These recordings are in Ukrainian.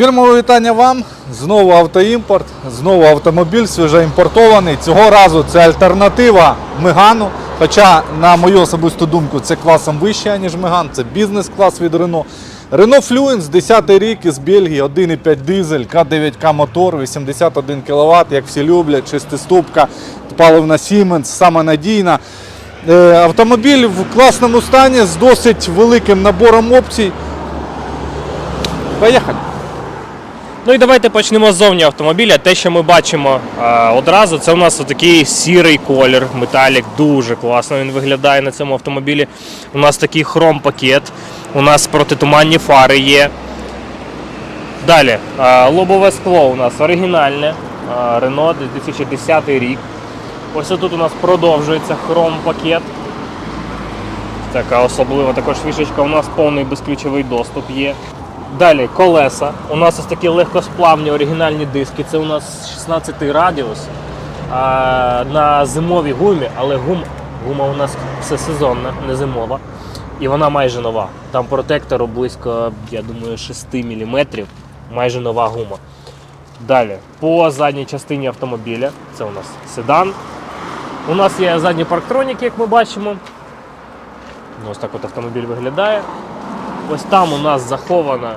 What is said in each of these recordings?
Фірмове вітання вам. Знову автоімпорт, знову автомобіль свіжоімпортований. Цього разу це альтернатива Мегану. Хоча, на мою особисту думку, це класом вище, ніж Меган, це бізнес-клас від Renault. Renault Fluence, 10 рік із Бельгії, 1,5 дизель, К9К мотор, 81 кВт, як всі люблять, шестиступка, паливна Siemens, саме надійна. Е, Автомобіль в класному стані з досить великим набором опцій. Поїхали. Ну і давайте почнемо ззовні автомобіля. Те, що ми бачимо е, одразу, це у нас такий сірий колір, металік, дуже класно він виглядає на цьому автомобілі. У нас такий хром-пакет, у нас протитуманні фари є. Далі, е, лобове скло у нас оригінальне, е, Renault 2010 рік. Ось тут у нас продовжується хром-пакет. Така особлива також фішечка, у нас повний безключовий доступ є. Далі колеса. У нас ось такі легкосплавні оригінальні диски. Це у нас 16 радіус а, на зимовій гумі, але гум, гума у нас все сезонна, не зимова. І вона майже нова. Там протектору близько, я думаю, 6 мм. Майже нова гума. Далі, по задній частині автомобіля, це у нас седан. У нас є задні парктроніки, як ми бачимо. Ну, Ось так от автомобіль виглядає. Ось там у нас захована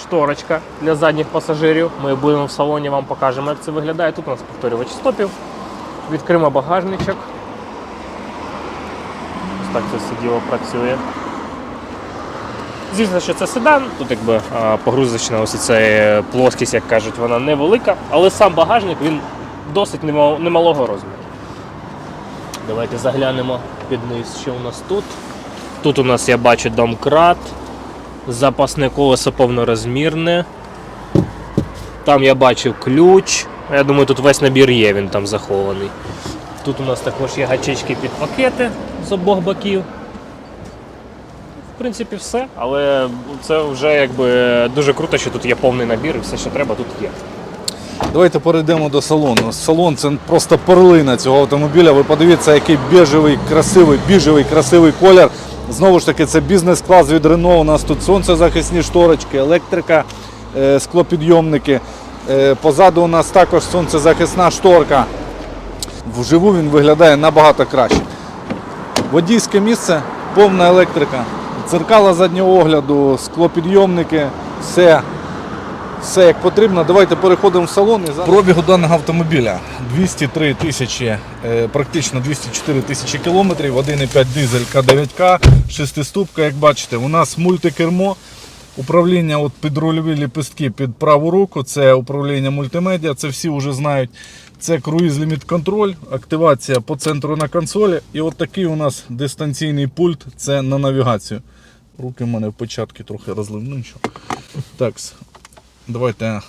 шторочка для задніх пасажирів. Ми будемо в салоні, вам покажемо, як це виглядає. Тут у нас повторювач стопів. Відкриємо багажничок. Ось так це все діло працює. Звісно, що це седан, тут якби погрузочна ось ця плоскість, як кажуть, вона невелика, але сам багажник він досить немалого розміру. Давайте заглянемо під низ, що у нас тут. Тут у нас я бачу домкрат, запасне колесо повнорозмірне. Там я бачив ключ. Я думаю, тут весь набір є, він там захований. Тут у нас також є гачечки під пакети з обох боків. В принципі, все, але це вже якби дуже круто, що тут є повний набір і все, що треба, тут є. Давайте перейдемо до салону. Салон це просто перлина цього автомобіля. Ви подивіться, який біжевий, красивий, біжевий, красивий колір. Знову ж таки, це бізнес-клас від Рено. У нас тут сонцезахисні шторочки, електрика, е, склопідйомники. Е, Позаду у нас також сонцезахисна шторка. Вживу він виглядає набагато краще. Водійське місце, повна електрика, дзеркала заднього огляду, склопідйомники, все все як потрібно. Давайте переходимо в салон. І зараз... Пробігу даного автомобіля 203 тисячі, е, практично 204 тисячі кілометрів, 1,5 дизель К9К, шестиступка, як бачите, у нас мультикермо. Управління от під рульові ліпістки під праву руку, це управління мультимедіа, це всі вже знають. Це круїз ліміт контроль, активація по центру на консолі. І от такий у нас дистанційний пульт, це на навігацію. Руки в мене в початки трохи розлив. Ну нічого. Так, давайте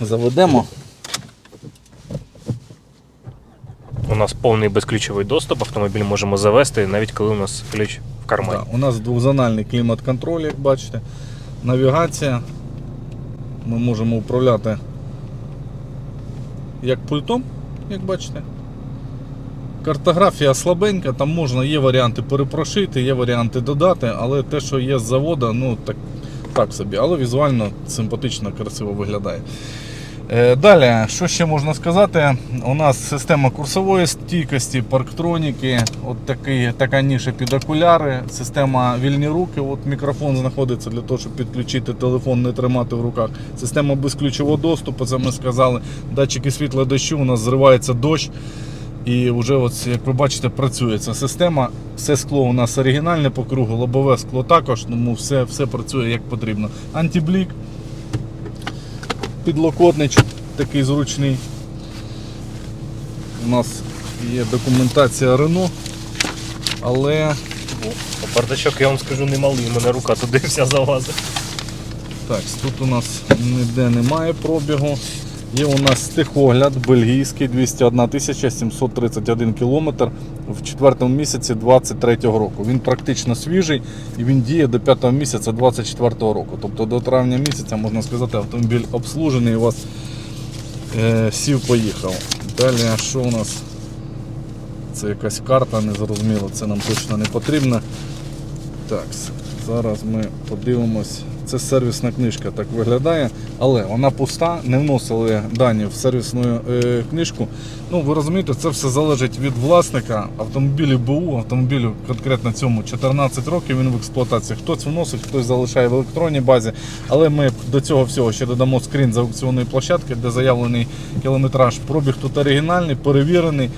заведемо. У нас повний безключовий доступ, автомобіль можемо завести, навіть коли у нас ключ в кармані. Так, у нас двозональний клімат-контроль, як бачите. Навігація. Ми можемо управляти як пультом, як бачите. Картографія слабенька, там можна, є варіанти перепрошити, є варіанти додати, але те, що є з заводу, ну так, так собі. Але візуально симпатично, красиво виглядає. Е, Далі, що ще можна сказати? У нас система курсової стійкості, парктроніки, от такий, така ніша під окуляри, система вільні руки. От мікрофон знаходиться для того, щоб підключити телефон, не тримати в руках. Система безключового доступу, це ми сказали. Датчики світла дощу, у нас зривається дощ. І вже, от, як ви бачите, працює ця система. Все скло у нас оригінальне по кругу, лобове скло також, тому все, все працює як потрібно. Антиблік, підлокотничок такий зручний. У нас є документація Renault, але Бардачок, я вам скажу, немалий, у мене рука туди вся залазить. так, тут у нас ніде немає пробігу. Є у нас стихогляд бельгійський 201 731 км в четвертому місяці 23 року. Він практично свіжий і він діє до 5 місяця 24 року. Тобто до травня місяця, можна сказати, автомобіль обслужений у вас е, сів поїхав. Далі, що у нас? Це якась карта, незрозуміло, це нам точно не потрібно. Так, зараз ми подивимось. Це сервісна книжка, так виглядає, але вона пуста, не вносили дані в сервісну е, книжку. Ну, ви розумієте, це все залежить від власника автомобілів БУ, автомобілю конкретно цьому 14 років він в експлуатації. Хтось вносить, хтось залишає в електронній базі. Але ми до цього всього ще додамо скрін з аукціонної площадки, де заявлений кілометраж. Пробіг тут оригінальний, перевірений,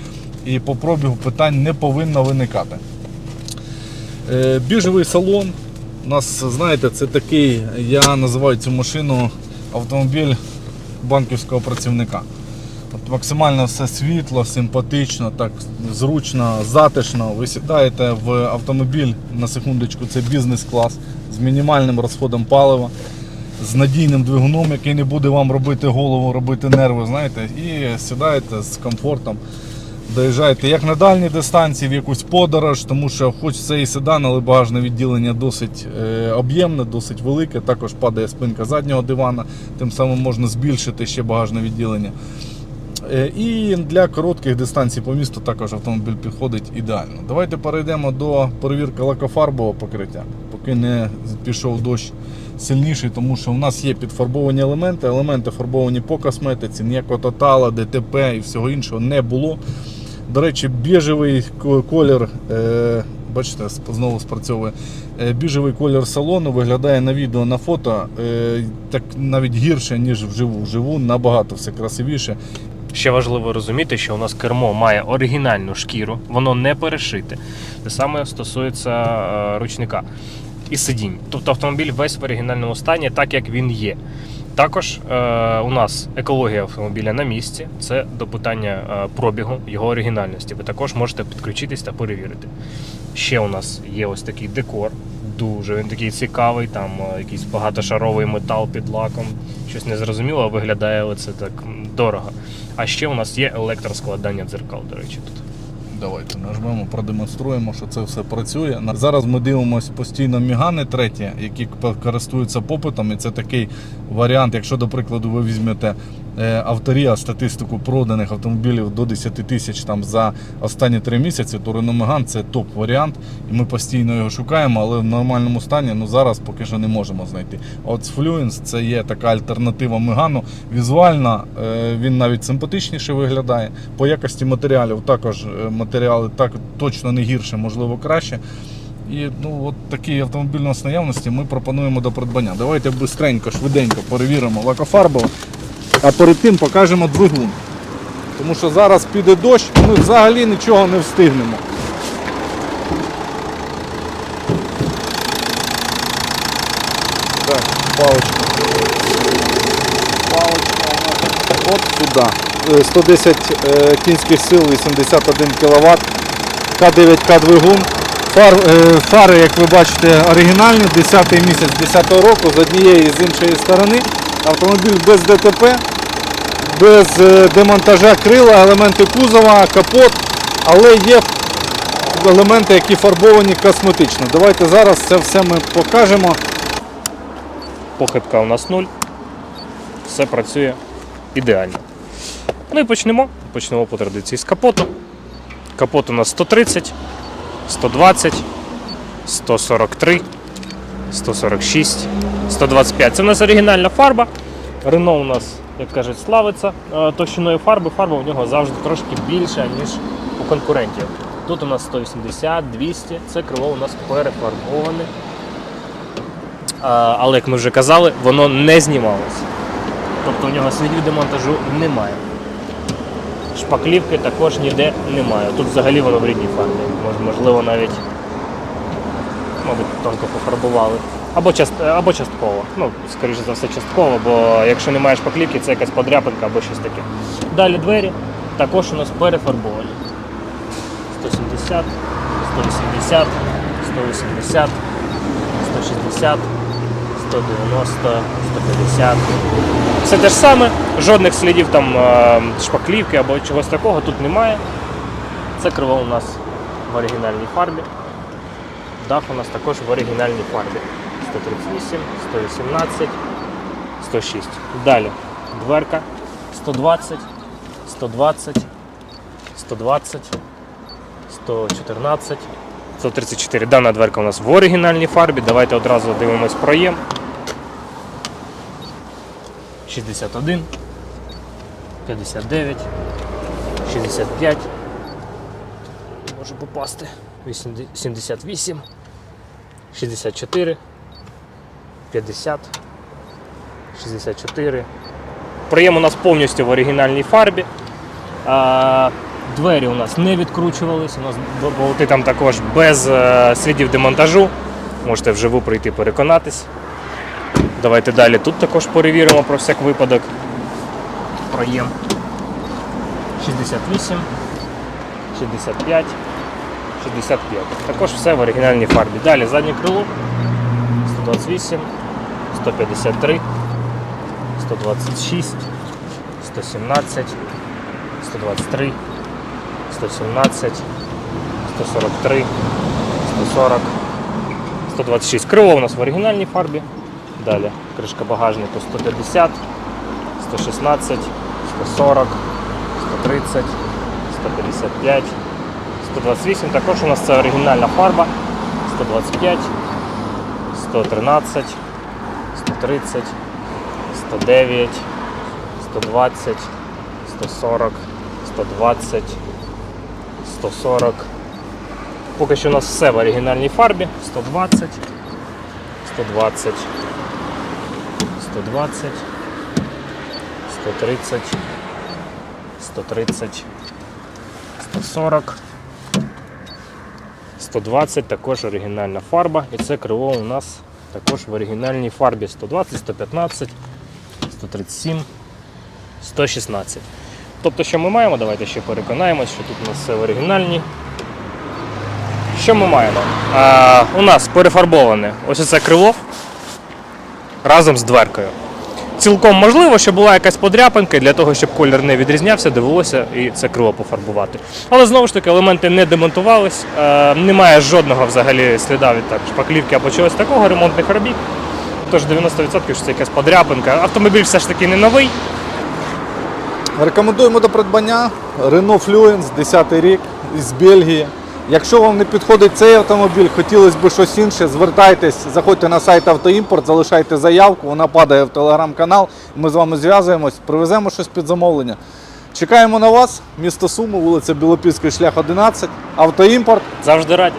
і по пробігу питань не повинно виникати. Е, Біжевий салон. У нас, знаєте, це такий, я називаю цю машину автомобіль банківського працівника. От максимально все світло, симпатично, так зручно, затишно. Ви сідаєте в автомобіль, на секундочку, це бізнес-клас з мінімальним розходом палива, з надійним двигуном, який не буде вам робити голову, робити нерви, знаєте, і сідаєте з комфортом. Доїжджаєте як на дальні дистанції, в якусь подорож, тому що хоч це і седан, але багажне відділення досить е, об'ємне, досить велике. Також падає спинка заднього дивана, тим самим можна збільшити ще багажне відділення. Е, І для коротких дистанцій по місту також автомобіль підходить ідеально. Давайте перейдемо до перевірки лакофарбового покриття, поки не пішов дощ сильніший, тому що в нас є підфарбовані елементи. Елементи фарбовані по косметиці, ніякого тотала, ДТП і всього іншого не було. До речі, біжевий колір, е, бачите, знову спрацьовує. Е, біжевий колір салону виглядає на відео, на фото е, так навіть гірше, ніж вживу. Вживу набагато все красивіше. Ще важливо розуміти, що у нас кермо має оригінальну шкіру, воно не перешите. Те саме стосується ручника і сидінь. Тобто автомобіль весь в оригінальному стані, так як він є. Також е, у нас екологія автомобіля на місці. Це до питання е, пробігу його оригінальності. Ви також можете підключитись та перевірити. Ще у нас є ось такий декор. Дуже він такий цікавий, там е, якийсь багатошаровий метал під лаком. Щось незрозуміло, виглядає оце так дорого. А ще у нас є електроскладання дзеркал, до речі, тут. Давайте нажмемо, продемонструємо, що це все працює. Зараз ми дивимося постійно мігани треті, які користуються попитом. І це такий варіант, якщо, до прикладу, ви візьмете е, авторія статистику проданих автомобілів до 10 тисяч там за останні три місяці, то Renault Megane це топ-варіант. І ми постійно його шукаємо, але в нормальному стані ну, зараз поки що не можемо знайти. От Fluence це є така альтернатива Мегану. Візуально е, він навіть симпатичніше виглядає. По якості матеріалів також е, матеріали так точно не гірше, можливо, краще. І ну, от такий автомобіль у нас наявності ми пропонуємо до придбання. Давайте бистренько, швиденько перевіримо лакофарбово, а перед тим покажемо двигун. Тому що зараз піде дощ, і ми взагалі нічого не встигнемо. Так, у нас от. Е, 110 е, кінських сил, 81 кВт, К9К двигун. Фар, е, фари, як ви бачите, оригінальні, 10 місяць 10 року з однієї і з іншої сторони. Автомобіль без ДТП, без е, демонтажа крила, елементи кузова, капот, але є елементи, які фарбовані косметично. Давайте зараз це все ми покажемо. Похибка у нас 0. Все працює ідеально. Ну і почнемо. Почнемо по традиції з капоту. Капот у нас 130, 120, 143, 146, 125. Це у нас оригінальна фарба. Рено у нас, як кажуть, славиться е, товщиною фарби. Фарба у нього завжди трошки більша, ніж у конкурентів. Тут у нас 180, 200, це крило у нас перефарбоване. Але як ми вже казали, воно не знімалося. Тобто у нього слідів демонтажу немає. Шпаклівки також ніде немає. Тут взагалі воно в рідній фарбі. Можливо, навіть мабуть, тонко пофарбували. Або, част... або частково. Ну, скоріше за все, частково, бо якщо немає шпаклівки, це якась подряпинка або щось таке. Далі двері також у нас перефарбовані. 170, 180, 180, 160, 190, 150. Все те ж саме, жодних слідів там е, шпаклівки або чогось такого тут немає. Це крило у нас в оригінальній фарбі. Дах у нас також в оригінальній фарбі. 138, 118, 106. Далі дверка 120, 120, 120, 114, 134. Дана дверка у нас в оригінальній фарбі. Давайте одразу дивимось проєм. 61, 59, 65. Може попасти. 78, 64, 50, 64. Приєм у нас повністю в оригінальній фарбі. А, двері у нас не відкручувались, у нас болти там також без е, слідів демонтажу. Можете вживу прийти переконатись. Давайте далі. Тут також перевіримо про всяк випадок. Проєм. 68, 65, 65. Також все в оригінальній фарбі. Далі заднє крило. 128, 153, 126, 117, 123, 117, 143, 140, 126. Крило у нас в оригінальній фарбі. Далі кришка багажнику 150, 116, 140, 130, 155, 128. Також у нас це оригінальна фарба. 125, 113, 130, 109, 120, 140, 120, 140. Поки що у нас все в оригінальній фарбі. 120, 120, 120, 130, 130, 140, 120, також оригінальна фарба. І це крило у нас також в оригінальній фарбі 120, 115, 137, 116. Тобто, що ми маємо? Давайте ще переконаємось, що тут у нас все в оригінальній. Що ми маємо? А, у нас перефарбоване ось це крило разом з дверкою. Цілком можливо, що була якась подряпинка, і для того, щоб колір не відрізнявся, довелося і це крило пофарбувати. Але знову ж таки, елементи не демонтувались, е, немає жодного взагалі сліда від так, шпаклівки або чогось такого, ремонтних робіт. Тож 90% що це якась подряпинка. Автомобіль все ж таки не новий. Рекомендуємо до придбання Renault Fluence 10 рік із Бельгії. Якщо вам не підходить цей автомобіль, хотілося б щось інше, звертайтесь, заходьте на сайт Автоімпорт, залишайте заявку, вона падає в телеграм-канал. Ми з вами зв'язуємось, привеземо щось під замовлення. Чекаємо на вас, місто Суми, вулиця Білопільський, шлях 11, Автоімпорт. Завжди раді.